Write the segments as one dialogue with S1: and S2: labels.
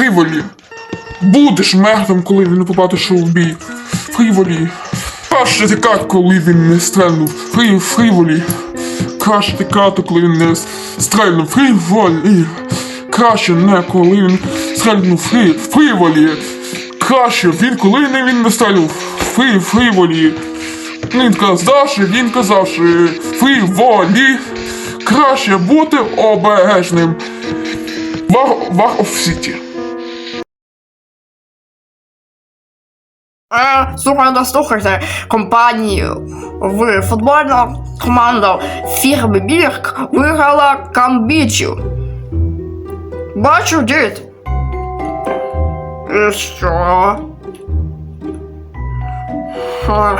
S1: Фріволі. Будеш мертвим, коли він побачиш у бій. Фріволі. Краще тікати, коли він не стрельнув. Фрі, фріволі. Краще тікати, коли він не стрельнув. Фріволі. Краще не коли він стрельнув. Фрі, фріволі. Краще він, коли не він не стрельнув. Фрі, фріволі. Він казав, що він казав, що фріволі. Краще бути обережним. Вар, вар оф Сіті.
S2: Е, слухайте, слухайте, компанію в футбольна команда фірми Бірк виграла Камбічу. Бачу, дід. І що? Е,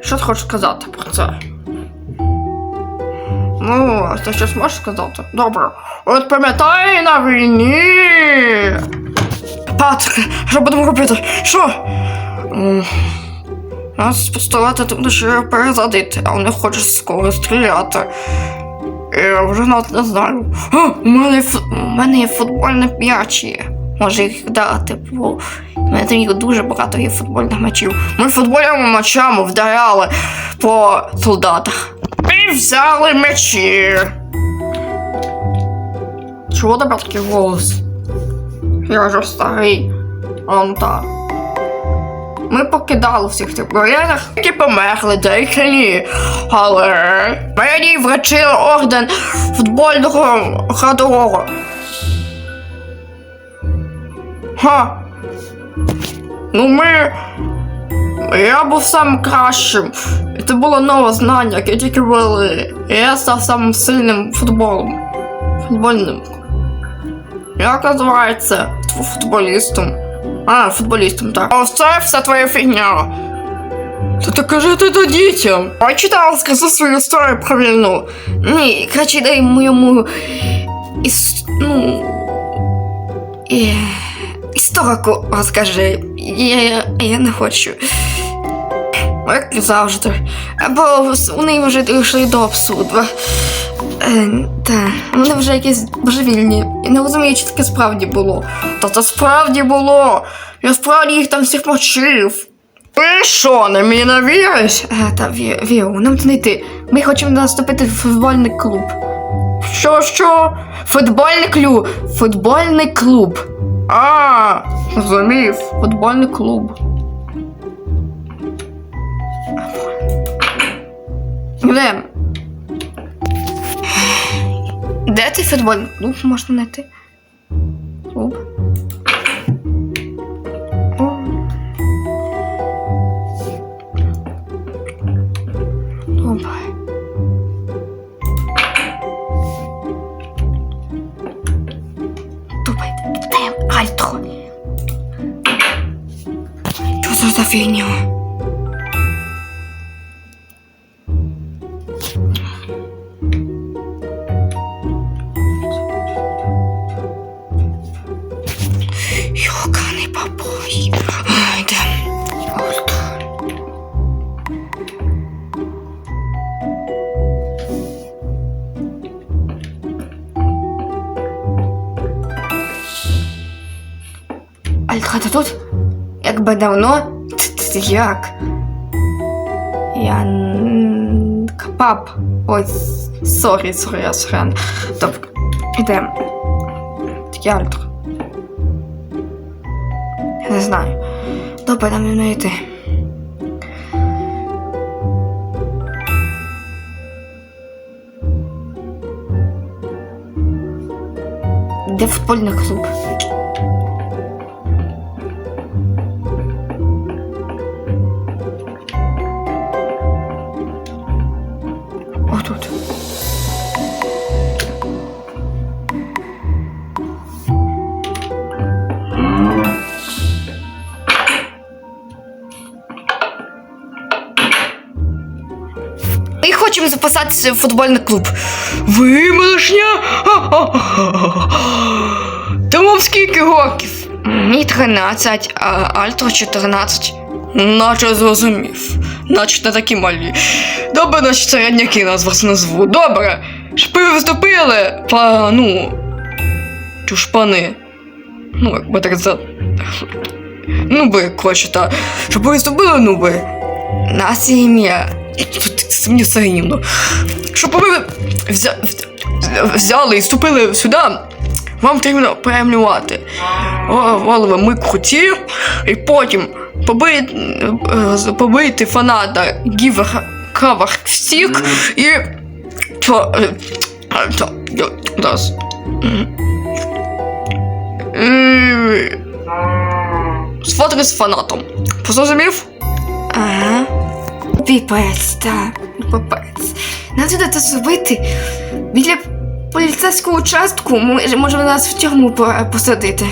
S2: Що ти хочеш сказати про це? Ну, ти щось можеш сказати? Добре. От пам'ятай на війні. Патрик, що будемо робити? Що? Нас пістолети тим лише перезадити, а вони хочуть скоро стріляти. Я вже навіть не знаю. А, у, мене, у мене є футбольні м'ячі. Може їх дати, бо в мене є дуже багато є футбольних м'ячів. Ми футбольними м'ячами вдаряли по солдатах. І взяли м'ячі. Чого тебе такий голос? Я вже старий. Он так. Ми покидали всіх тих воєнних, які померли, деякі ні. Але мені вручили орден футбольного ходового. Ха. Ну ми. Я був самим кращим. І це було нове знання, яке тільки ввели. І я став самим сильним футболом. Футбольним. Як називається Фу- футболістом? А, футболістом, так. Ось це все твоя фігня. Та то кажи ти до дітям. А читав, скажи свою історію про війну. Ні, краще дай моєму іс... ну... І... Історику розкажи. Я, я, я не хочу. Як і завжди. Або вони вже дійшли до абсурду. Е, та, вони вже якісь божевільні. Я не розумію, чи таке справді було. Та це справді було. Я справді їх там всіх мочив. Ти що, не мені не віриш? Е, та ві, віру, нам туди йти. Ми хочемо наступити в футбольний клуб. Що, що? Футбольний клуб. Футбольний клуб. А, зрозумів, футбольний клуб. Де? Де цей футбольний клуб можна знайти? Клуб. О. Добре, йдемо альтро. Що за фігня? Альтха, ти тут? Якби давно? Як? Я... Капап. Ой, сорі, сорі, я сран. Добре, ідемо. Такі. Я не знаю. Добре, нам не йти. Де футбольний клуб? В футбольний клуб. Ви малышня? Та вам скільки років? Мені 13, а Альтро 14. Наче зрозумів. Наче не такі малі. Добре, наші середняки нас вас назву. Добре. Шпи виступили, па, ну. Чушпани.
S3: Ну, як би так за. Ну би, коротше, та. Щоб ви зробили, ну би. Нас ім'я. Це мені все. Щоб ви взя... взяли і вступили сюди, вам потрібно перемлювати. Голови ми круті, і потім побити, побити фаната Гівер Кавах всіх і. Е, Сфоткати з фанатом. Зрозумів?
S2: Ага. Піпець, так. Піпець. Нам треба це зробити біля поліцейського участку. Може, нас в тюрму посадити.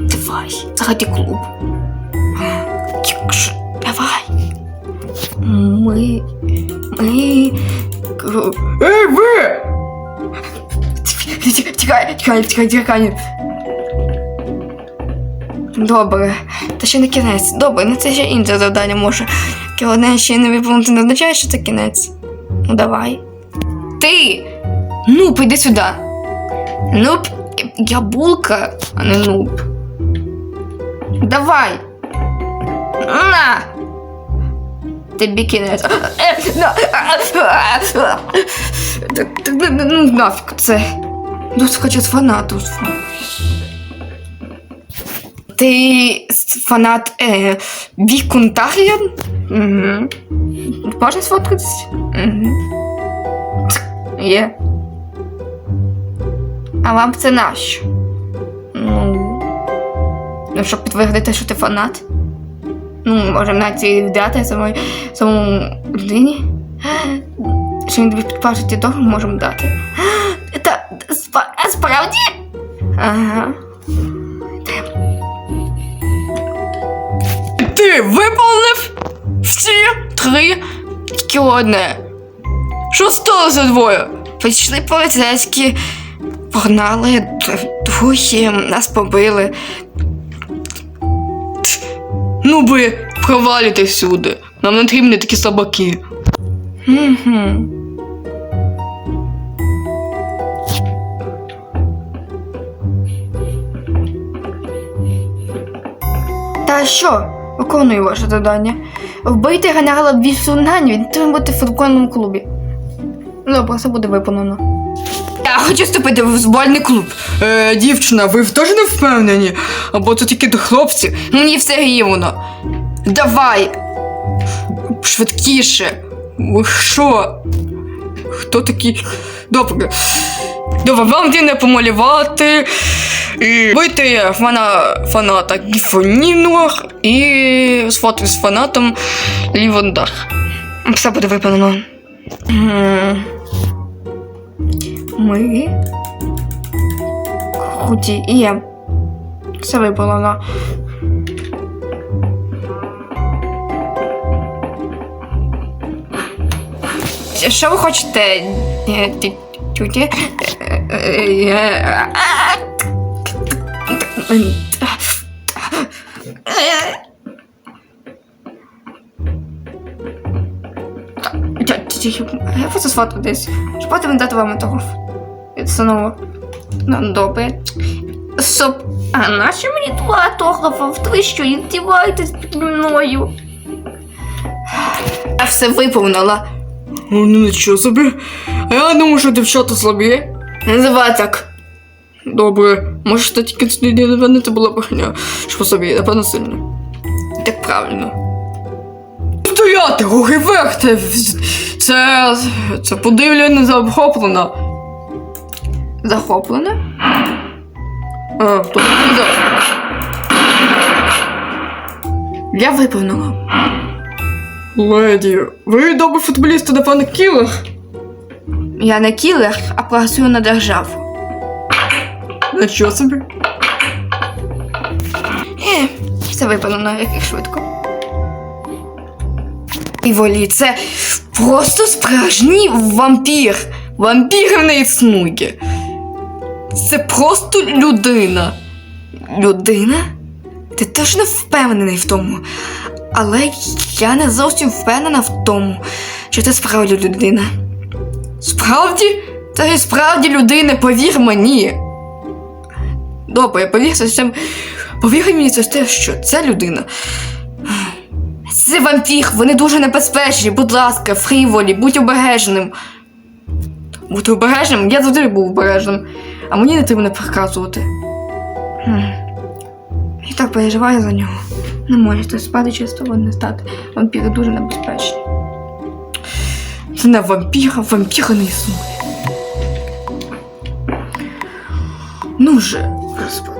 S2: Давай, заходи клуб. Давай. Ми. Ми.
S3: Ей, ви! Тікай, тікай, тікай, тікай.
S2: Добре, та ще не кінець. Добре, ну це ще інше завдання може. Одне ще не виповнити не означає, що це кінець. Ну давай. Ти! Нуб, іди сюди. Нуб, я булка, а не нуб. Давай. На! Тобі кінець. Так, ну, ну нафіг це. Ну, хоча з фанату. Ти фанат е, Вікунтаріан? Угу. Можна сфоткатись? Угу. Є. А вам це нащо? Ну. Ну, щоб підтвердити, що ти фанат? Ну, можемо навіть і віддати самої самому людині. Що він тобі підпашить і того можемо дати. Та справді? Ага.
S3: Ти виповнив всі три тільки одне. Що сталося двоє?
S2: Прийшли поліцейські, погнали духи, нас побили.
S3: Ну би провалюйте всюди. Нам не потрібні такі собаки.
S2: Угу. Та що? Виконую ваше завдання. Вбийте генерала Бісунань, він треба бути в футбольному клубі. Добре, це буде виконано. Я хочу вступити в футбольний клуб.
S3: Е, дівчина, ви теж не впевнені? Або це тільки до хлопці?
S2: Мені все рівно. Давай!
S3: Швидкіше. Ви що? Хто такий? Добре. Потрібно помалювати і вийти фана, фаната Гіфонінор і сфотки з фанатом Лівондар.
S2: Все буде виконано. М. Ми. Худі і я. Все виконано. Що ви хочете? е, ті- Тюті? Я хочу сфоткатись, щоб потім дати вам того відстанову. Ну, добре. Соп. А нащо мені два автографа? Ви що, індіваєтесь під мною? Я все виповнила.
S3: Ну нічого собі. А я думаю, що дівчата слабі.
S2: Називай так.
S3: Добре, може це тільки сліді, напевно, це була брехня. Що собі, напевно, сильно.
S2: Так правильно.
S3: Стояти, руки вверх, це, це, подивля не захоплена.
S2: Захоплена?
S3: А, то да.
S2: Я виповнила.
S3: Леді, ви добрий футболіст, напевно, кілер.
S2: Я не кілер, а працюю на державу.
S3: Нічого собі.
S2: Е, все виповнено, як швидко. І волі, це просто справжній вампір. Вампір не існує. Це просто людина. Людина? Ти точно впевнений в тому. Але я не зовсім впевнена в тому, що це справді людина.
S3: Справді?
S2: Це і справді людина, повір мені. Добре, повір всім. Повір мені це те, що це людина. Це вампір, вони дуже небезпечні. Будь ласка, фріволі, будь обережним. Бути обережним? Я завжди був обережним. А мені не треба приказувати.
S4: Хм. Я так переживаю за нього. Не може той спати того не стати. Вампіри дуже небезпечні.
S2: Не вампіра, вампіра не існує. Ну же, господи.